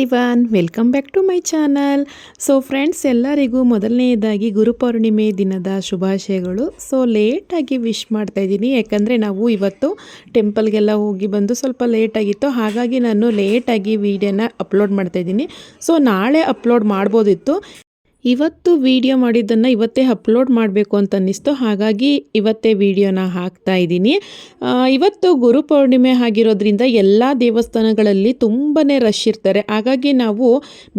Everyone welcome back to my channel so friends ಎಲ್ಲರಿಗೂ ಮೊದಲನೆಯದಾಗಿ ಗುರುಪೌರ್ಣಿಮೆ ದಿನದ ಶುಭಾಶಯಗಳು. ಸೊ ಲೇಟಾಗಿ ವಿಶ್ ಮಾಡ್ತಾ ಇದ್ದೀನಿ. ಯಾಕಂದರೆ ನಾವು ಇವತ್ತು ಟೆಂಪಲ್ಗೆಲ್ಲ ಹೋಗಿ ಬಂದು ಸ್ವಲ್ಪ ಲೇಟಾಗಿತ್ತು ಹಾಗಾಗಿ ನಾನು ಲೇಟಾಗಿ ವೀಡಿಯೋನ ಅಪ್ಲೋಡ್ ಮಾಡ್ತಾ ಇದ್ದೀನಿ. ಸೊ ನಾಳೆ ಅಪ್ಲೋಡ್ ಮಾಡ್ಬೋದಿತ್ತು. ಇವತ್ತು ವಿಡಿಯೋ ಮಾಡಿದ್ದನ್ನು ಇವತ್ತೇ ಅಪ್ಲೋಡ್ ಮಾಡಬೇಕು ಅಂತ ಅನ್ನಿಸ್ತು. ಹಾಗಾಗಿ ಇವತ್ತೇ ವಿಡಿಯೋನ ಹಾಕ್ತಾ ಇದ್ದೀನಿ. ಇವತ್ತು ಗುರು ಪೌರ್ಣಿಮೆ ಆಗಿರೋದ್ರಿಂದ ಎಲ್ಲ ದೇವಸ್ಥಾನಗಳಲ್ಲಿ ತುಂಬಾ ರಶ್ ಇರ್ತಾರೆ. ಹಾಗಾಗಿ ನಾವು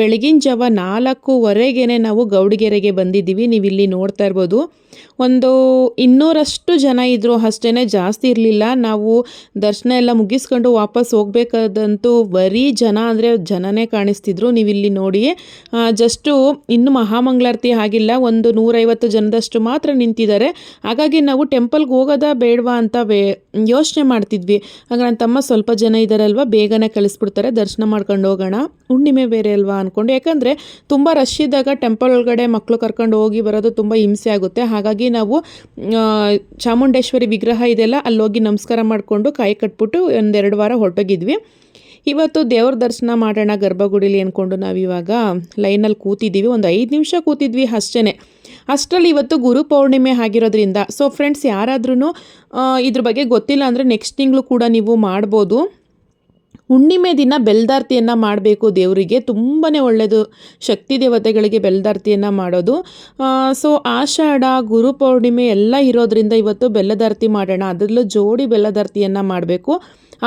ಬೆಳಗಿನ ಜಾವ ನಾಲ್ಕೂವರೆಗೇ ನಾವು ಗೌಡಿಗೆರೆಗೆ ಬಂದಿದ್ದೀವಿ. ನೀವು ಇಲ್ಲಿ ನೋಡ್ತಾ ಇರ್ಬೋದು. ಒಂದು ಇನ್ನೂರಷ್ಟು ಜನ ಇದ್ದರು ಅಷ್ಟೇ ಜಾಸ್ತಿ ಇರಲಿಲ್ಲ. ನಾವು ದರ್ಶನ ಎಲ್ಲ ಮುಗಿಸ್ಕೊಂಡು ವಾಪಸ್ ಹೋಗ್ಬೇಕಾದಂತೂ ಬರೀ ಜನ ಅಂದರೆ ಜನನೇ ಕಾಣಿಸ್ತಿದ್ರು. ನೀವು ಇಲ್ಲಿ ನೋಡಿ ಜಸ್ಟು ಇನ್ನು ಮಹಾಮಂಗಳಾರತಿ ಆಗಿಲ್ಲ ಒಂದು ನೂರೈವತ್ತು ಜನದಷ್ಟು ಮಾತ್ರ ನಿಂತಿದ್ದಾರೆ. ಹಾಗಾಗಿ ನಾವು ಟೆಂಪಲ್ಗೆ ಹೋಗೋದಾ ಬೇಡವಾ ಅಂತ ವೇ, ಯೋಚನೆ ಮಾಡ್ತಿದ್ವಿ. ಹಾಗೆ ನನ್ನ ತಮ್ಮ ಸ್ವಲ್ಪ ಜನ ಇದ್ದಾರಲ್ವ ಬೇಗನೆ ಕಳಿಸ್ಬಿಡ್ತಾರೆ, ದರ್ಶನ ಮಾಡ್ಕೊಂಡು ಹೋಗೋಣ, ಹುಣ್ಣಿಮೆ ಬೇರೆ ಅಲ್ವಾ ಅಂದ್ಕೊಂಡು ಯಾಕಂದರೆ ತುಂಬ ರಶ್ ಇದ್ದಾಗ ಟೆಂಪಲ್ ಒಳಗಡೆ ಮಕ್ಕಳು ಕರ್ಕೊಂಡು ಹೋಗಿ ಬರೋದು ತುಂಬ ಹಿಂಸೆ ಆಗುತ್ತೆ. ಹಾಗಾಗಿ ನಾವು ಚಾಮುಂಡೇಶ್ವರಿ ವಿಗ್ರಹ ಇದೆಲ್ಲ ಅಲ್ಲೋಗಿ ನಮಸ್ಕಾರ ಮಾಡಿಕೊಂಡು ಕಾಯಿ ಕಟ್ಬಿಟ್ಟು ಒಂದೆರಡು ವಾರ ಹೊರಟೋಗಿದ್ವಿ. ಇವತ್ತು ದೇವ್ರ ದರ್ಶನ ಮಾಡೋಣ ಗರ್ಭಗುಡಿಲಿ ಅಂದ್ಕೊಂಡು ನಾವಿವಾಗ ಲೈನಲ್ಲಿ ಕೂತಿದ್ದೀವಿ. ಒಂದು ಐದು ನಿಮಿಷ ಕೂತಿದ್ವಿ ಅಷ್ಟೇ ಅಷ್ಟರಲ್ಲಿ ಇವತ್ತು ಗುರು ಪೌರ್ಣಿಮೆ ಆಗಿರೋದ್ರಿಂದ ಸೊ ಫ್ರೆಂಡ್ಸ್ ಯಾರಾದ್ರೂ ಇದ್ರ ಬಗ್ಗೆ ಗೊತ್ತಿಲ್ಲ ಅಂದರೆ ನೆಕ್ಸ್ಟ್ ತಿಂಗಳು ಕೂಡ ನೀವು ಮಾಡ್ಬೋದು. ಹುಣ್ಣಿಮೆ ದಿನ ಬೆಲ್ದಾರ್ತಿಯನ್ನು ಮಾಡಬೇಕು ದೇವರಿಗೆ. ತುಂಬಾ ಒಳ್ಳೆಯದು ಶಕ್ತಿ ದೇವತೆಗಳಿಗೆ ಬೆಲ್ದಾರ್ತಿಯನ್ನು ಮಾಡೋದು. ಸೊ ಆಷಾಢ, ಗುರು ಪೌರ್ಣಿಮೆ ಎಲ್ಲ ಇರೋದ್ರಿಂದ ಇವತ್ತು ಬೆಲ್ಲದಾರ್ತಿ ಮಾಡೋಣ. ಅದರಲ್ಲೂ ಜೋಡಿ ಬೆಲ್ಲದಾರ್ತಿಯನ್ನು ಮಾಡಬೇಕು.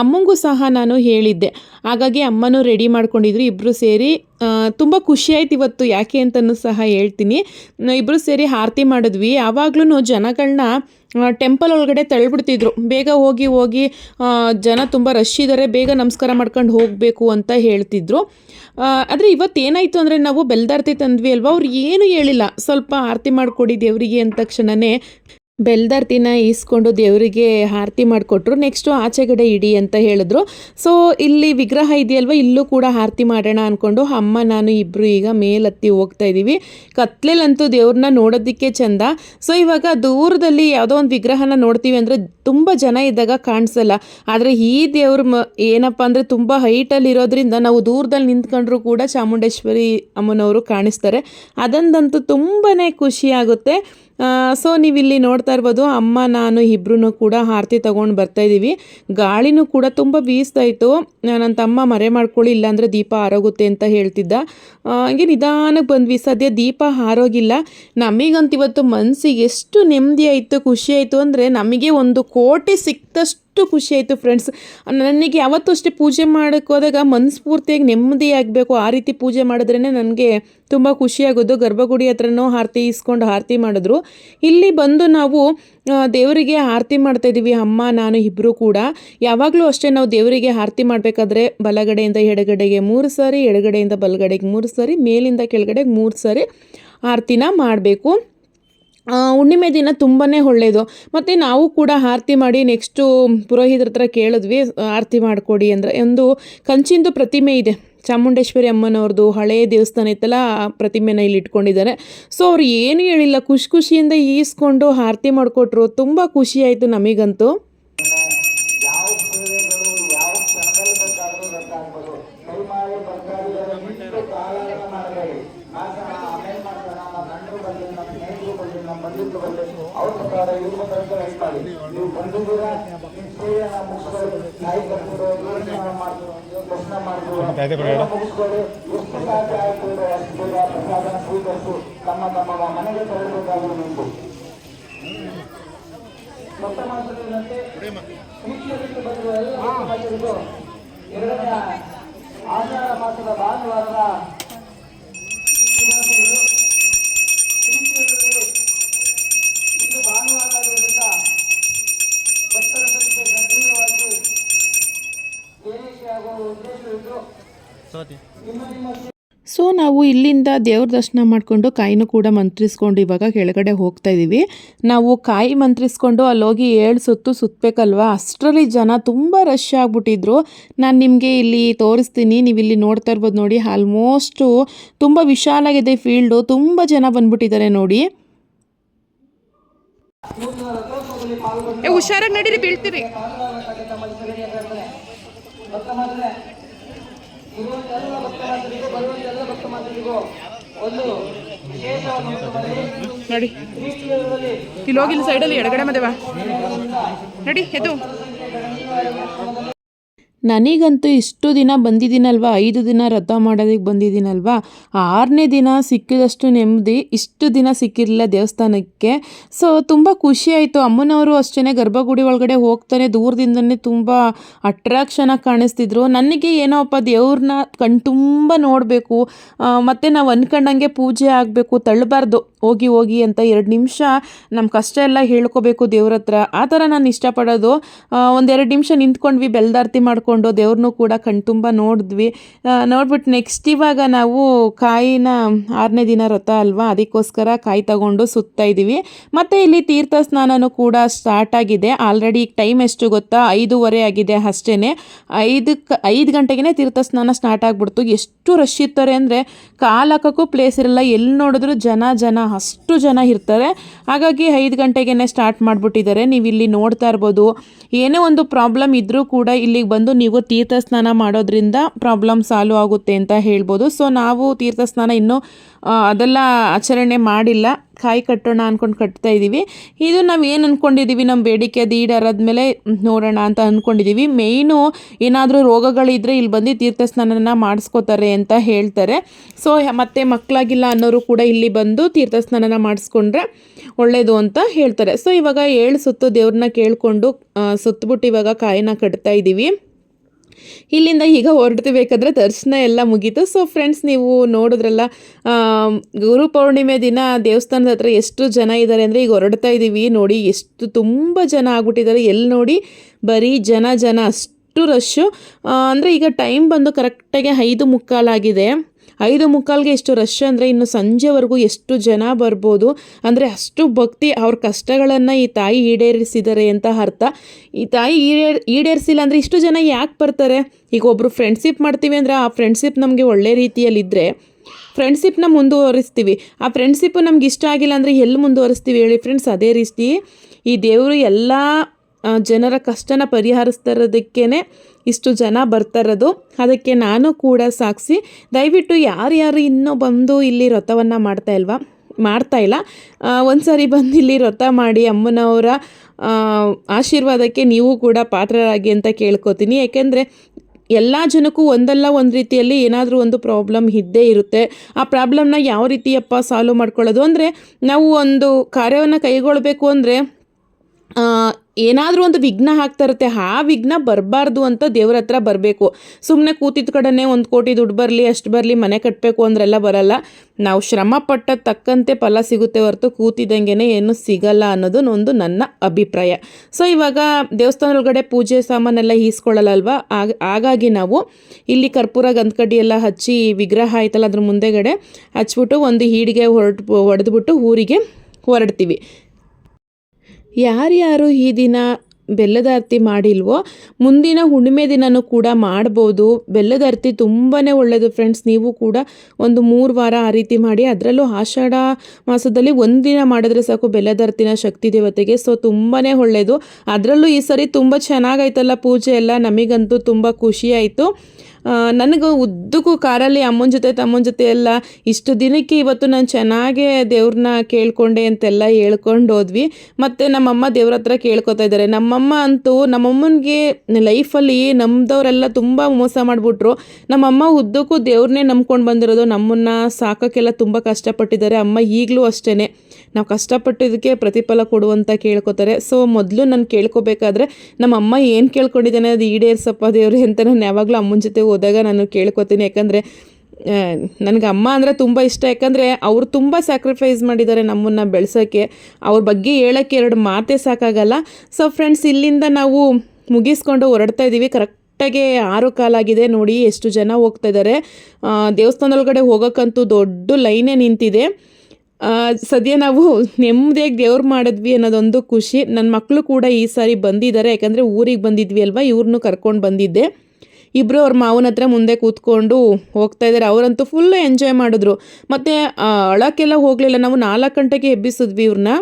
ಅಮ್ಮಂಗೂ ಸಹ ನಾನು ಹೇಳಿದ್ದೆ. ಹಾಗಾಗಿ ಅಮ್ಮನೂ ರೆಡಿ ಮಾಡ್ಕೊಂಡಿದ್ರು ಇಬ್ಬರು ಸೇರಿ ತುಂಬ ಖುಷಿ ಆಯ್ತು ಇವತ್ತು ಯಾಕೆ ಅಂತಲೂ ಸಹ ಹೇಳ್ತೀನಿ. ಇಬ್ಬರು ಸೇರಿ ಆರತಿ ಮಾಡಿದ್ವಿ. ಯಾವಾಗ್ಲೂ ಜನಗಳನ್ನ ಟೆಂಪಲ್ ಒಳಗಡೆ ತಳ್ಳಿಬಿಡ್ತಿದ್ರು ಬೇಗ ಹೋಗಿ ಹೋಗಿ ಜನ ತುಂಬ ರಶ್ ಇದ್ದಾರೆ ಬೇಗ ನಮಸ್ಕಾರ ಮಾಡ್ಕೊಂಡು ಹೋಗಬೇಕು ಅಂತ ಹೇಳ್ತಿದ್ರು. ಆದರೆ ಇವತ್ತು ಏನಾಯಿತು ಅಂದರೆ ನಾವು ಬೆಲ್ದಾರ್ತಿ ತಂದ್ವಿ ಅಲ್ವಾ? ಅವ್ರು ಏನು ಹೇಳಿಲ್ಲ. ಸ್ವಲ್ಪ ಆರತಿ ಮಾಡಿಕೊಡಿ ದೇವರಿಗೆ ಅಂದ ತಕ್ಷಣವೇ ಬೆಲ್ದಾರ್ತಿನ ಈಸ್ಕೊಂಡು ದೇವರಿಗೆ ಆರತಿ ಮಾಡಿಕೊಟ್ರು. ನೆಕ್ಸ್ಟು ಆಚೆಗಡೆ ಇಡಿ ಅಂತ ಹೇಳಿದ್ರು. ಸೊ ಇಲ್ಲಿ ವಿಗ್ರಹ ಇದೆಯಲ್ವ? ಇಲ್ಲೂ ಕೂಡ ಆರತಿ ಮಾಡೋಣ ಅಂದ್ಕೊಂಡು ಅಮ್ಮ, ನಾನು ಇಬ್ಬರು ಈಗ ಮೇಲತ್ತಿ ಹೋಗ್ತಾ ಇದ್ದೀವಿ. ಕತ್ಲೆಲಂತೂ ದೇವ್ರನ್ನ ನೋಡೋದಕ್ಕೆ ಚೆಂದ. ಸೊ ಇವಾಗ ದೂರದಲ್ಲಿ ಯಾವುದೋ ಒಂದು ವಿಗ್ರಹನ ನೋಡ್ತೀವಿ ಅಂದರೆ ತುಂಬ ಜನ ಇದ್ದಾಗ ಕಾಣಿಸಲ್ಲ. ಆದರೆ ಈ ದೇವ್ರ ಮ, ಏನಪ್ಪ ಅಂದರೆ ತುಂಬ ಹೈಟಲ್ಲಿ ಇರೋದ್ರಿಂದ ನಾವು ದೂರದಲ್ಲಿ ನಿಂತ್ಕೊಂಡ್ರೂ ಕೂಡ ಚಾಮುಂಡೇಶ್ವರಿ ಅಮ್ಮನವರು ಕಾಣಿಸ್ತಾರೆ. ಅದಂದಂತೂ ತುಂಬಾ ಖುಷಿ ಆಗುತ್ತೆ. ಸೊ ನೀವಿಲ್ಲಿ ನೋಡ್ತಾ ಇರ್ಬೋದು, ಅಮ್ಮ, ನಾನು ಇಬ್ಬರೂ ಕೂಡ ಆರತಿ ತೊಗೊಂಡು ಬರ್ತಾಯಿದ್ದೀವಿ ಗಾಳಿನೂ ಕೂಡ ತುಂಬ ಬೀಸ್ತಾ ಇತ್ತು. ನನ್ನ ತಮ್ಮ ಮರೆ ಮಾಡ್ಕೊಳ್ಳಿ, ಇಲ್ಲಾಂದರೆ ದೀಪ ಆರೋಗುತ್ತೆ ಅಂತ ಹೇಳ್ತಿದ್ದ. ಹಾಗೆ ನಿಧಾನಕ್ಕೆ ಬಂದ್ವಿ. ಸದ್ಯ ದೀಪ ಆರೋಗಿಲ್ಲ. ನಮಗಂತ ಇವತ್ತು ಮನಸ್ಸಿಗೆ ಎಷ್ಟು ನೆಮ್ಮದಿ ಆಯಿತು, ಖುಷಿ ಆಯಿತು ಅಂದರೆ ನಮಗೆ ಒಂದು ಕೋಟಿ ಸಿಕ್ತಷ್ಟು ಖುಷಿ ಆಯಿತು ಫ್ರೆಂಡ್ಸ್ ನನಗೆ ಯಾವತ್ತೂ ಅಷ್ಟೇ ಪೂಜೆ ಮಾಡೋಕ್ಕೆ ಹೋದಾಗ ಮನಸ್ಫೂರ್ತಿಯಾಗಿ ನೆಮ್ಮದಿ ಆಗಬೇಕು. ಆ ರೀತಿ ಪೂಜೆ ಮಾಡಿದ್ರೇ ನನಗೆ ತುಂಬ ಖುಷಿಯಾಗೋದು ಗರ್ಭಗುಡಿ ಹತ್ರನೂ ಆರತಿ ಇಸ್ಕೊಂಡು ಆರತಿ ಮಾಡಿದ್ರು. ಇಲ್ಲಿ ಬಂದು ನಾವು ದೇವರಿಗೆ ಆರತಿ ಮಾಡ್ತಾ ಇದ್ದೀವಿ. ಅಮ್ಮ, ನಾನು ಇಬ್ಬರು ಕೂಡ. ಯಾವಾಗಲೂ ಅಷ್ಟೇ ನಾವು ದೇವರಿಗೆ ಆರತಿ ಮಾಡಬೇಕಾದ್ರೆ ಬಲಗಡೆಯಿಂದ ಎಡಗಡೆಗೆ ಮೂರು ಸಾರಿ, ಎಡಗಡೆಯಿಂದ ಬಲಗಡೆಗೆ ಮೂರು ಸಾರಿ, ಮೇಲಿಂದ ಕೆಳಗಡೆಗೆ ಮೂರು ಸಾರಿ ಆರತಿನ ಮಾಡಬೇಕು. ಹುಣ್ಣಿಮೆ ದಿನ ತುಂಬಾ ಒಳ್ಳೆಯದು ಮತ್ತು ನಾವು ಕೂಡ ಆರತಿ ಮಾಡಿ ನೆಕ್ಸ್ಟು ಪುರೋಹಿತರ ಹತ್ರ ಕೇಳಿದ್ವಿ, ಆರತಿ ಮಾಡಿಕೊಡಿ ಅಂದರೆ ಒಂದು ಕಂಚಿಂದು ಪ್ರತಿಮೆ ಇದೆ. ಚಾಮುಂಡೇಶ್ವರಿ ಅಮ್ಮನವ್ರದ್ದು ಹಳೆಯ ದೇವಸ್ಥಾನ ಇತ್ತಲ್ಲ, ಆ ಪ್ರತಿಮೆನ ಇಲ್ಲಿ ಇಟ್ಕೊಂಡಿದ್ದಾರೆ. ಸೊ ಅವ್ರು ಏನು ಹೇಳಿಲ್ಲ, ಖುಷಿ ಖುಷಿಯಿಂದ ಈಸ್ಕೊಂಡು ಆರತಿ ಮಾಡಿಕೊಟ್ರು, ತುಂಬ ಖುಷಿಯಾಯಿತು ನಮಗಂತೂ ಯಾವ ಸೇವೆಗಳು ಯಾವ ಕ್ಷಣದಲ್ಲಿ ಬೇಕಾದರೂ ಬೇಕಾಗ್ಬೋದು ಕೈ ಮಾಡಿ ಬರ್ತಾಯಿದ್ದಾರೆ ನಿಂತು ಕಾಲನ ಮಾಡಬೇಡಿ ಮಾಡ್ಸೋಣ ಆಮೇಲೆ ಮಾಡ್ಸೋಣ ನಮ್ಮ ಗಂಡರು ಬರಲಿ ನಮ್ಮ ಸ್ನೇಹಿತರು ಬರಲಿ ನಮ್ಮ ಬಂಧುಗಳು ಬರಲಿ ಅವ್ರ ಪ್ರಕಾರ ಇವ್ರ ಪ್ರಕಾರ ವೆಯ್ಟ್ ಮಾಡಿ ನೀವು ಬಂದಿದ್ದೀರಾ ನಿಮ್ಮ ಸೇವೆನ ನಾಯಿ ಕಟ್ಬಿಡು ದರ್ಶನ ಮಾಡ್ಬಿಡು ದರ್ಶನ ಮಾಡ್ಬಿಡು ಮುಗಿಸ್ಕೊಳ್ಳಿ ಎಷ್ಟು ಸಾಧ್ಯ ಅಷ್ಟು ಪ್ರಸಾದನ ಸ್ವೀಕರಿಸು ತಮ್ಮ ಮನೆಗೆ ತರಬೇಕಾದ್ರು ನಿಂತು ಮೊತ್ತ ಮಾತ್ರದಂತೆ ವೀಕ್ಷಕರಿಗೆ ಬಂದಿರುವ ಎಲ್ಲ ಭಕ್ತರಿಗೂ ಎರಡನೇ ಆಷಾಢ ಮಾಸದ ಭಾನುವಾರದ ನಿಮ್ಮ ಸೊ ನಾವು ಇಲ್ಲಿಂದ ದೇವ್ರ ದರ್ಶನ ಮಾಡಿಕೊಂಡು ಕಾಯಿನೂ ಕೂಡ ಮಂತ್ರಿಸ್ಕೊಂಡು ಇವಾಗ ಕೆಳಗಡೆ ಹೋಗ್ತಾ ಇದ್ದೀವಿ ನಾವು ಕಾಯಿ ಮಂತ್ರಿಸ್ಕೊಂಡು ಅಲ್ಲಿ ಹೋಗಿ ಏಳು ಸುತ್ತು ಸುತ್ತಬೇಕಲ್ವಾ ಅಷ್ಟರಲ್ಲಿ ಜನ ತುಂಬ ರಶ್ ಆಗಿಬಿಟ್ಟಿದ್ರು. ನಾನು ನಿಮಗೆ ಇಲ್ಲಿ ತೋರಿಸ್ತೀನಿ ನೀವು ಇಲ್ಲಿ ನೋಡ್ತಾ ಇರ್ಬೋದು ನೋಡಿ. ಆಲ್ಮೋಸ್ಟು ತುಂಬ ವಿಶಾಲಾಗಿದೆ ಫೀಲ್ಡು ತುಂಬ ಜನ ಬಂದ್ಬಿಟ್ಟಿದ್ದಾರೆ ನೋಡಿ. ಹುಷಾರಾಗಿ ನಡೀರಿ ಬೀಳ್ತೀರಿ ಭಕ್ತ ಮಾತ್ರ ಇರುವಂತೆಲ್ಲ ಭಕ್ತ ಮಾತರಿಗೂ ಬರುವಂತೆಲ್ಲ ಭಕ್ತ ಮಾತರಿಗೂ ಒಂದು ವಿಶೇಷವನ್ನು ಉಂಟು ಮಾಡಿ ನೋಡಿ. ಇಲ್ಲಿ ಹೋಗಿ ಇಲ್ಲಿ ಸೈಡಲ್ಲಿ ಎಡಗಡೆ ಮದುವೆ ನಡಿ ಎದು ನನಗಂತೂ ಇಷ್ಟು ದಿನ ಬಂದಿದ್ದೀನಲ್ವ? ಐದು ದಿನ ರಥ ಮಾಡೋದಕ್ಕೆ ಬಂದಿದ್ದೀನಲ್ವ? ಆರನೇ ದಿನ ಸಿಕ್ಕಿದಷ್ಟು ನೆಮ್ಮದಿ, ಇಷ್ಟು ದಿನ ಸಿಕ್ಕಿರಲಿಲ್ಲ ದೇವಸ್ಥಾನಕ್ಕೆ. ಸೊ ತುಂಬ ಖುಷಿ ಆಯಿತು. ಅಮ್ಮನವರು ಅಷ್ಟೇ ಗರ್ಭಗುಡಿ ಒಳಗಡೆ ಹೋಗ್ತಾನೆ ದೂರದಿಂದನೇ ತುಂಬ ಅಟ್ರಾಕ್ಷನಾಗಿ ಕಾಣಿಸ್ತಿದ್ರು. ನನಗೆ ಏನೋ ಅಪ್ಪ ದೇವ್ರನ್ನ ಕಣ್ತುಂಬ ನೋಡಬೇಕು. ಮತ್ತು ನಾವು ಅಂದ್ಕೊಂಡಂಗೆ ಪೂಜೆ ಆಗಬೇಕು, ತಳ್ಳಬಾರ್ದು, ಹೋಗಿ ಹೋಗಿ ಅಂತ ಎರಡು ನಿಮಿಷ ನಮ್ಮ ಕಷ್ಟ ಎಲ್ಲ ಹೇಳ್ಕೋಬೇಕು ದೇವ್ರ ಹತ್ರ ಆ ಥರ ನಾನು ಇಷ್ಟಪಡೋದು. ಒಂದೆರಡು ನಿಮಿಷ ನಿಂತ್ಕೊಂಡ್ವಿ ಬೆಲ್ದಾರ್ತಿ ಮಾಡಿಕೊಂಡು ದೇವ್ರನ್ನೂ ಕೂಡ ಕಣ್ತುಂಬ ನೋಡಿದ್ವಿ. ನೋಡ್ಬಿಟ್ಟು ನೆಕ್ಸ್ಟ್ ಇವಾಗ ನಾವು ಕಾಯಿನ ಆರನೇ ದಿನ ವ್ರತ ಅಲ್ವಾ? ಅದಕ್ಕೋಸ್ಕರ ಕಾಯಿ ತಗೊಂಡು ಸುತ್ತಾ ಇದ್ದೀವಿ ಮತ್ತು ಇಲ್ಲಿ ತೀರ್ಥ ಸ್ನಾನನೂ ಕೂಡ ಸ್ಟಾರ್ಟ್ ಆಗಿದೆ. ಆಲ್ರೆಡಿ ಈಗ ಟೈಮ್ ಎಷ್ಟು ಗೊತ್ತಾ? ಐದೂವರೆ ಆಗಿದೆ ಅಷ್ಟೇ ಐದಕ್ಕೆ, ಐದು ಗಂಟೆಗೆ ತೀರ್ಥ ಸ್ನಾನ ಸ್ಟಾರ್ಟ್ ಆಗಿಬಿಡ್ತು. ಎಷ್ಟು ರಶ್ ಇರ್ತಾರೆ ಅಂದರೆ ಕಾಲು ಹಾಕೋಕ್ಕೂ ಪ್ಲೇಸ್ ಇರಲ್ಲ. ಎಲ್ಲಿ ನೋಡಿದ್ರು ಜನ ಜನ, ಅಷ್ಟು ಜನ ಇರ್ತಾರೆ. ಹಾಗಾಗಿ ಐದು ಗಂಟೆಗೆ ಸ್ಟಾರ್ಟ್ ಮಾಡಿಬಿಟ್ಟಿದ್ದಾರೆ. ನೀವು ಇಲ್ಲಿ ನೋಡ್ತಾ ಇರ್ಬೋದು. ಏನೇ ಒಂದು ಪ್ರಾಬ್ಲಮ್ ಇದ್ದರೂ ಕೂಡ ಇಲ್ಲಿಗೆ ಬಂದು ನೀವು ತೀರ್ಥ ಸ್ನಾನ ಮಾಡೋದ್ರಿಂದ ಪ್ರಾಬ್ಲಮ್ ಸಾಲ್ವ್ ಆಗುತ್ತೆ ಅಂತ ಹೇಳ್ಬೋದು. ಸೊ ನಾವು ತೀರ್ಥ ಸ್ನಾನ ಇನ್ನೂ ಅದೆಲ್ಲ ಆಚರಣೆ ಮಾಡಿಲ್ಲ. ಕಾಯಿ ಕಟ್ಟೋಣ ಅಂದ್ಕೊಂಡು ಕಟ್ತಾ ಇದ್ದೀವಿ ಇದು ನಾವು ಏನು ಅಂದ್ಕೊಂಡಿದ್ದೀವಿ ನಮ್ಮ ಬೇಡಿಕೆ ಅದು ಮೇಲೆ ನೋಡೋಣ ಅಂತ ಅಂದ್ಕೊಂಡಿದ್ದೀವಿ ಮೇಯ್ನು ಏನಾದರೂ ರೋಗಗಳಿದ್ದರೆ ಇಲ್ಲಿ ಬಂದು ತೀರ್ಥ ಸ್ನಾನನ ಮಾಡಿಸ್ಕೋತಾರೆ ಅಂತ ಹೇಳ್ತಾರೆ. ಸೊ ಮತ್ತೆ ಮಕ್ಕಳಾಗಿಲ್ಲ ಅನ್ನೋರು ಕೂಡ ಇಲ್ಲಿ ಬಂದು ತೀರ್ಥ ಸ್ನಾನನ ಮಾಡಿಸ್ಕೊಂಡ್ರೆ ಒಳ್ಳೆಯದು ಅಂತ ಹೇಳ್ತಾರೆ. ಸೊ ಇವಾಗ ಏಳು ಸುತ್ತು ದೇವ್ರನ್ನ ಕೇಳಿಕೊಂಡು ಸುತ್ತಬಿಟ್ಟು ಇವಾಗ ಕಾಯಿನ ಕಟ್ತಾ ಇದ್ದೀವಿ ಇಲ್ಲಿಂದ ಈಗ ಹೊರಡ್ತಿಬೇಕಾದ್ರೆ ದರ್ಶನ ಎಲ್ಲ ಮುಗೀತು. ಸೊ ಫ್ರೆಂಡ್ಸ್ ನೀವು ನೋಡಿದ್ರಲ್ಲ ಗುರು ಪೌರ್ಣಿಮೆ ದಿನ ದೇವಸ್ಥಾನದ ಹತ್ರ ಎಷ್ಟು ಜನ ಇದ್ದಾರೆ ಅಂದರೆ ಈಗ ಹೊರಡ್ತಾ ಇದ್ದೀವಿ. ನೋಡಿ, ಎಷ್ಟು ತುಂಬ ಜನ ಆಗ್ಬಿಟ್ಟಿದ್ದಾರೆ. ಎಲ್ಲಿ ನೋಡಿ, ಬರೀ ಜನ ಜನ, ಅಷ್ಟು ರಶ್ಶು ಅಂದರೆ ಈಗ ಟೈಮ್ ಬಂದು ಕರೆಕ್ಟಾಗಿ ಐದು ಮುಕ್ಕಾಲಾಗಿದೆ. ಐದು ಮುಕ್ಕಾಲ್ಗೆ ಎಷ್ಟು ರಶ್ ಅಂದರೆ ಇನ್ನು ಸಂಜೆವರೆಗೂ ಎಷ್ಟು ಜನ ಬರ್ಬೋದು? ಅಂದರೆ ಅಷ್ಟು ಭಕ್ತಿ ಅವ್ರ ಕಷ್ಟಗಳನ್ನು ಈ ತಾಯಿ ಈಡೇರಿಸಿದ್ದಾರೆ ಅಂತ ಅರ್ಥ. ಈ ತಾಯಿ ಈಡೇರ್ ಈಡೇರಿಸಿಲ್ಲ ಅಂದರೆ ಇಷ್ಟು ಜನ ಯಾಕೆ ಬರ್ತಾರೆ? ಈಗ ಒಬ್ಬರು ಫ್ರೆಂಡ್ಶಿಪ್ ಮಾಡ್ತೀವಿ ಅಂದರೆ ಆ ಫ್ರೆಂಡ್ಶಿಪ್ ನಮಗೆ ಒಳ್ಳೆ ರೀತಿಯಲ್ಲಿದ್ದರೆ ಫ್ರೆಂಡ್ಶಿಪ್ನ ಮುಂದುವರಿಸ್ತೀವಿ. ಆ ಫ್ರೆಂಡ್ಶಿಪ್ಪು ನಮ್ಗೆ ಇಷ್ಟ ಆಗಿಲ್ಲ ಅಂದರೆ ಎಲ್ಲಿ ಮುಂದುವರಿಸ್ತೀವಿ ಹೇಳಿ ಫ್ರೆಂಡ್ಸ್ ಅದೇ ರೀತಿ ಈ ದೇವರು ಎಲ್ಲ ಜನರ ಕಷ್ಟನ ಪರಿಹರಿಸ್ತಾ ಇರೋದಕ್ಕೇ ಇಷ್ಟು ಜನ ಬರ್ತಾರದು ಅದಕ್ಕೆ ನಾನು ಕೂಡ ಸಾಕ್ಷಿ ದಯವಿಟ್ಟು ಯಾರ್ಯಾರು ಇನ್ನೂ ಬಂದು ಇಲ್ಲಿ ವ್ರತವನ್ನು ಮಾಡ್ತಾ ಇಲ್ವಾ? ಮಾಡ್ತಾ ಇಲ್ಲ. ಒಂದು ಸಾರಿ ಬಂದು ಇಲ್ಲಿ ವ್ರತ ಮಾಡಿ ಅಮ್ಮನವರ ಆಶೀರ್ವಾದಕ್ಕೆ ನೀವು ಕೂಡ ಪಾತ್ರರಾಗಿ ಅಂತ ಕೇಳ್ಕೊತೀನಿ. ಯಾಕೆಂದರೆ ಎಲ್ಲ ಜನಕ್ಕೂ ಒಂದಲ್ಲ ಒಂದು ರೀತಿಯಲ್ಲಿ ಏನಾದರೂ ಒಂದು ಪ್ರಾಬ್ಲಮ್ ಇದ್ದೇ ಇರುತ್ತೆ. ಆ ಪ್ರಾಬ್ಲಮ್ನ ಯಾವ ರೀತಿಯಪ್ಪ ಸಾಲ್ವ್ ಮಾಡ್ಕೊಳ್ಳೋದು? ಅಂದರೆ ನಾವು ಒಂದು ಕಾರ್ಯವನ್ನು ಕೈಗೊಳ್ಳಬೇಕು ಅಂದರೆ ಏನಾದರೂ ಒಂದು ವಿಘ್ನ ಆಗ್ತಾ ಇರುತ್ತೆ, ಆ ವಿಘ್ನ ಬರಬಾರ್ದು ಅಂತ ದೇವ್ರ ಹತ್ರ ಬರಬೇಕು. ಸುಮ್ಮನೆ ಕೂತಿದ್ದ ಕಡೆನೇ ಒಂದು ಕೋಟಿ ದುಡ್ಡು ಬರಲಿ, ಅಷ್ಟು ಬರಲಿ, ಮನೆ ಕಟ್ಟಬೇಕು ಅಂದ್ರೆಲ್ಲ ಬರಲ್ಲ. ನಾವು ಶ್ರಮ ಪಟ್ಟ ತಕ್ಕಂತೆ ಫಲ ಸಿಗುತ್ತೆ ಹೊರತು ಕೂತಿದ್ದಂಗೆ ಏನು ಸಿಗಲ್ಲ ಅನ್ನೋದು ಒಂದು ನನ್ನ ಅಭಿಪ್ರಾಯ. ಸೊ, ಇವಾಗ ದೇವಸ್ಥಾನ ಒಳಗಡೆ ಪೂಜೆ ಸಾಮಾನೆಲ್ಲ ಈಸ್ಕೊಳ್ಳಲ್ಲಲ್ವಾ ಆಗ, ಹಾಗಾಗಿ ನಾವು ಇಲ್ಲಿ ಕರ್ಪೂರ ಗಂಧಕಡ್ಡಿ ಎಲ್ಲ ಹಚ್ಚಿ ವಿಗ್ರಹ ಆಯ್ತಲ್ಲ ಅದ್ರ ಮುಂದೆಗಡೆ ಹಚ್ಬಿಟ್ಟು ಒಂದು ಹೀಡಿಗೆ ಹೊರಟು, ಹೊಡೆದ್ಬಿಟ್ಟು ಊರಿಗೆ ಹೊರಡ್ತೀವಿ. ಯಾರ್ಯಾರು ಈ ದಿನ ಬೆಲ್ಲದ ಅರ್ತಿ ಮಾಡಿಲ್ವೋ, ಮುಂದಿನ ಹುಣ್ಣಿಮೆ ದಿನನೂ ಕೂಡ ಮಾಡ್ಬೋದು. ಬೆಲ್ಲದ ಅರ್ತಿ ತುಂಬಾ ಒಳ್ಳೆಯದು ಫ್ರೆಂಡ್ಸ್ ನೀವು ಕೂಡ ಒಂದು ಮೂರು ವಾರ ಆ ರೀತಿ ಮಾಡಿ, ಅದರಲ್ಲೂ ಆಷಾಢ ಮಾಸದಲ್ಲಿ ಒಂದಿನ ಮಾಡಿದ್ರೆ ಸಾಕು ಬೆಲ್ಲದ ಅರ್ತಿನ ಶಕ್ತಿ ದೇವತೆಗೆ. ಸೊ ತುಂಬಾ ಒಳ್ಳೆಯದು ಅದರಲ್ಲೂ ಈ ಸರಿ ತುಂಬ ಚೆನ್ನಾಗೈತಲ್ಲ ಪೂಜೆ ಎಲ್ಲ. ನಮಗಂತೂ ತುಂಬ ಖುಷಿಯಾಯಿತು ನನಗೆ ಉದ್ದಕ್ಕೂ ಕಾರಲ್ಲಿ ಅಮ್ಮನ ಜೊತೆ ತಮ್ಮನ ಜೊತೆ ಎಲ್ಲ ಇಷ್ಟು ದಿನಕ್ಕೆ ಇವತ್ತು ನಾನು ಚೆನ್ನಾಗೇ ದೇವ್ರನ್ನ ಕೇಳ್ಕೊಂಡೆ ಅಂತೆಲ್ಲ ಹೇಳ್ಕೊಂಡು ಹೋದ್ವಿ ಮತ್ತು ನಮ್ಮಮ್ಮ ದೇವ್ರ ಹತ್ರ ಕೇಳ್ಕೊತಾ ಇದ್ದಾರೆ. ನಮ್ಮಮ್ಮ ಅಂತೂ ನಮ್ಮಮ್ಮನಿಗೆ ಲೈಫಲ್ಲಿ ನಮ್ಮದವರೆಲ್ಲ ತುಂಬ ಮೋಸ ಮಾಡಿಬಿಟ್ರು. ನಮ್ಮಮ್ಮ ಉದ್ದಕ್ಕೂ ದೇವ್ರನ್ನೇ ನಂಬ್ಕೊಂಡು ಬಂದಿರೋದು. ನಮ್ಮನ್ನ ಸಾಕೋಕ್ಕೆಲ್ಲ ತುಂಬ ಕಷ್ಟಪಟ್ಟಿದ್ದಾರೆ. ಅಮ್ಮ ಈಗಲೂ ಅಷ್ಟೇ ನಾವು ಕಷ್ಟಪಟ್ಟಿದ್ದಕ್ಕೆ ಪ್ರತಿಫಲ ಕೊಡುವಂತ ಕೇಳ್ಕೊತಾರೆ. ಸೊ ಮೊದಲು ನಾನು ಕೇಳ್ಕೊಬೇಕಾದ್ರೆ ನಮ್ಮಮ್ಮ ಏನು ಕೇಳ್ಕೊಂಡಿದ್ದಾನೆ ಅದು ಈಡೇರ್ಸಪ್ಪ ದೇವ್ರಿ ಅಂತ ನಾನು ಯಾವಾಗಲೂ ಅಮ್ಮನ ಜೊತೆ ಹೋದಾಗ ನಾನು ಕೇಳ್ಕೊತೀನಿ. ಯಾಕಂದರೆ ನನಗೆ ಅಮ್ಮ ಅಂದರೆ ತುಂಬ ಇಷ್ಟ. ಯಾಕಂದರೆ, ಅವರು ತುಂಬ ಸ್ಯಾಕ್ರಿಫೈಸ್ ಮಾಡಿದ್ದಾರೆ ನಮ್ಮನ್ನು ಬೆಳೆಸೋಕ್ಕೆ. ಅವ್ರ ಬಗ್ಗೆ ಹೇಳೋಕ್ಕೆ ಎರಡು ಮಾತೇ ಸಾಕಾಗಲ್ಲ. ಸೊ ಫ್ರೆಂಡ್ಸ್ ಇಲ್ಲಿಂದ ನಾವು ಮುಗಿಸ್ಕೊಂಡು ಹೊರಡ್ತಾ ಇದ್ದೀವಿ ಕರೆಕ್ಟಾಗಿ ಆರು ಕಾಲಾಗಿದೆ. ನೋಡಿ, ಎಷ್ಟು ಜನ ಹೋಗ್ತಾ ಇದ್ದಾರೆ ದೇವಸ್ಥಾನದೊಳಗಡೆ ಹೋಗೋಕ್ಕಂತೂ ದೊಡ್ಡ ಲೈನೇ ನಿಂತಿದೆ. ಸದ್ಯ ನಾವು ನೆಮ್ಮದಿಯಾಗಿ ದೇವ್ರು ಮಾಡಿದ್ವಿ ಅನ್ನೋದೊಂದು ಖುಷಿ. ನನ್ನ ಮಕ್ಕಳು ಕೂಡ ಈ ಸಾರಿ ಬಂದಿದ್ದಾರೆ. ಯಾಕಂದರೆ ಊರಿಗೆ ಬಂದಿದ್ವಿ ಅಲ್ವಾ? ಇವ್ರನ್ನೂ ಕರ್ಕೊಂಡು ಬಂದಿದ್ದೆ. ಇಬ್ಬರು ಅವ್ರ ಮಾವನ ಹತ್ರ ಮುಂದೆ ಕೂತ್ಕೊಂಡು ಹೋಗ್ತಾ ಇದ್ದಾರೆ ಅವರಂತೂ ಫುಲ್ ಎಂಜಾಯ್ ಮಾಡಿದ್ರು. ಮತ್ತು ಅಳಕ್ಕೆಲ್ಲ ಹೋಗಲಿಲ್ಲ. ನಾವು ನಾಲ್ಕು ಗಂಟೆಗೆ ಎಬ್ಬಿಸಿದ್ವಿ ಇವ್ರನ್ನ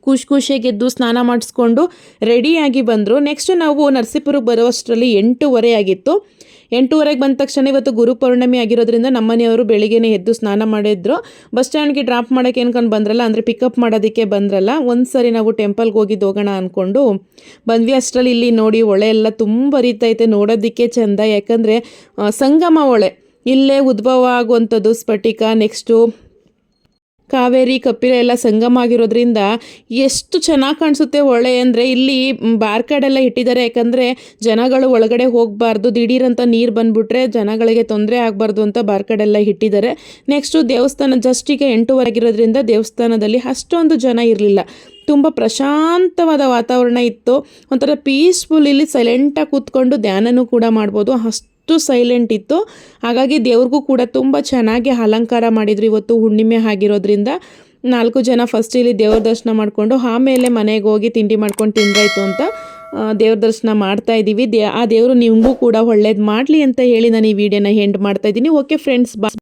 ಖುಷಿ ಖುಷಿಯಾಗಿ ಎದ್ದು ಸ್ನಾನ ಮಾಡಿಸ್ಕೊಂಡು ರೆಡಿಯಾಗಿ ಬಂದರು. ನೆಕ್ಸ್ಟ್ ನಾವು ನರಸೀಪುರಕ್ಕೆ ಬರುವಷ್ಟರಲ್ಲಿ ಎಂಟೂವರೆ ಆಗಿತ್ತು. ಎಂಟೂವರೆಗೆ ಬಂದ ತಕ್ಷಣ ಇವತ್ತು ಗುರು ಪೌರ್ಣಮಿ ಆಗಿರೋದ್ರಿಂದ ನಮ್ಮನೆಯವರು ಬೆಳಿಗ್ಗೆನೇ ಎದ್ದು ಸ್ನಾನ ಮಾಡಿದ್ರು. ಬಸ್ ಸ್ಟ್ಯಾಂಡ್ಗೆ ಡ್ರಾಪ್ ಮಾಡೋಕ್ಕೆ ಏನ್ಕೊಂಡು ಬಂದ್ರಲ್ಲ, ಅಂದರೆ ಪಿಕಪ್ ಮಾಡೋದಕ್ಕೆ ಬಂದ್ರಲ್ಲ ಒಂದು ಸರಿ ನಾವು ಟೆಂಪಲ್ಗೆ ಹೋಗಿದ್ದು ಹೋಗೋಣ ಅಂದ್ಕೊಂಡು ಬಂದ್ವಿ. ಅಷ್ಟರಲ್ಲಿ ಇಲ್ಲಿ ನೋಡಿ ಹೊಳೆ ಎಲ್ಲ ತುಂಬ ರೀತೈತೆ ನೋಡೋದಕ್ಕೆ ಚೆಂದ. ಯಾಕಂದರೆ ಸಂಗಮ ಹೊಳೆ ಇಲ್ಲೇ ಉದ್ಭವ ಆಗುವಂಥದ್ದು ಸ್ಫಟಿಕ ನೆಕ್ಸ್ಟು ಕಾವೇರಿ, ಕಪಿಲ ಎಲ್ಲ ಸಂಗಮ ಆಗಿರೋದ್ರಿಂದ ಎಷ್ಟು ಚೆನ್ನಾಗಿ ಕಾಣಿಸುತ್ತೆ ಹೊಳೆ ಅಂದರೆ ಇಲ್ಲಿ ಬಾರ್ಕಾಡೆಲ್ಲ ಇಟ್ಟಿದ್ದಾರೆ. ಯಾಕಂದರೆ ಜನಗಳು ಒಳಗಡೆ ಹೋಗಬಾರ್ದು, ದಿಢೀರಂತ ನೀರು ಬಂದ್ಬಿಟ್ರೆ ಜನಗಳಿಗೆ ತೊಂದರೆ ಆಗಬಾರ್ದು ಅಂತ ಬಾರ್ಕಾಡೆಲ್ಲ ಇಟ್ಟಿದ್ದಾರೆ. ನೆಕ್ಸ್ಟು ದೇವಸ್ಥಾನ ಜಸ್ಟಿಗೆ ಈಗ ಎಂಟೂವರೆಗಿರೋದ್ರಿಂದ ದೇವಸ್ಥಾನದಲ್ಲಿ ಅಷ್ಟೊಂದು ಜನ ಇರಲಿಲ್ಲ. ತುಂಬ ಪ್ರಶಾಂತವಾದ ವಾತಾವರಣ ಇತ್ತು. ಒಂಥರ ಪೀಸ್ಫುಲ್ ಇಲ್ಲಿ ಸೈಲೆಂಟಾಗಿ ಕೂತ್ಕೊಂಡು ಧ್ಯಾನನೂ ಕೂಡ ಮಾಡ್ಬೋದು. ಅಷ್ಟು ಸೈಲೆಂಟ್ ಇತ್ತು. ಹಾಗಾಗಿ ದೇವ್ರಿಗೂ ಕೂಡ ತುಂಬ ಚೆನ್ನಾಗಿ ಅಲಂಕಾರ ಮಾಡಿದ್ರು ಇವತ್ತು ಹುಣ್ಣಿಮೆ ಆಗಿರೋದ್ರಿಂದ. ನಾಲ್ಕು ಜನ ಫಸ್ಟ್ ಇಲ್ಲಿ ದೇವ್ರ ದರ್ಶನ ಮಾಡಿಕೊಂಡು ಆಮೇಲೆ ಮನೆಗೆ ಹೋಗಿ ತಿಂಡಿ ಮಾಡ್ಕೊಂಡು ತಿಂದಾಯ್ತು ಅಂತ ದೇವ್ರ ದರ್ಶನ ಮಾಡ್ತಾ ಇದ್ದೀವಿ. ದೇ, ಆ ದೇವರು ನಿಮಗೂ ಕೂಡ ಒಳ್ಳೇದು ಮಾಡಲಿ ಅಂತ ಹೇಳಿ ನಾನು ಈ ವಿಡಿಯೋನ ಹೆಂಡ್ ಮಾಡ್ತಾ ಇದ್ದೀನಿ. ಓಕೆ ಫ್ರೆಂಡ್ಸ್ ಬಾ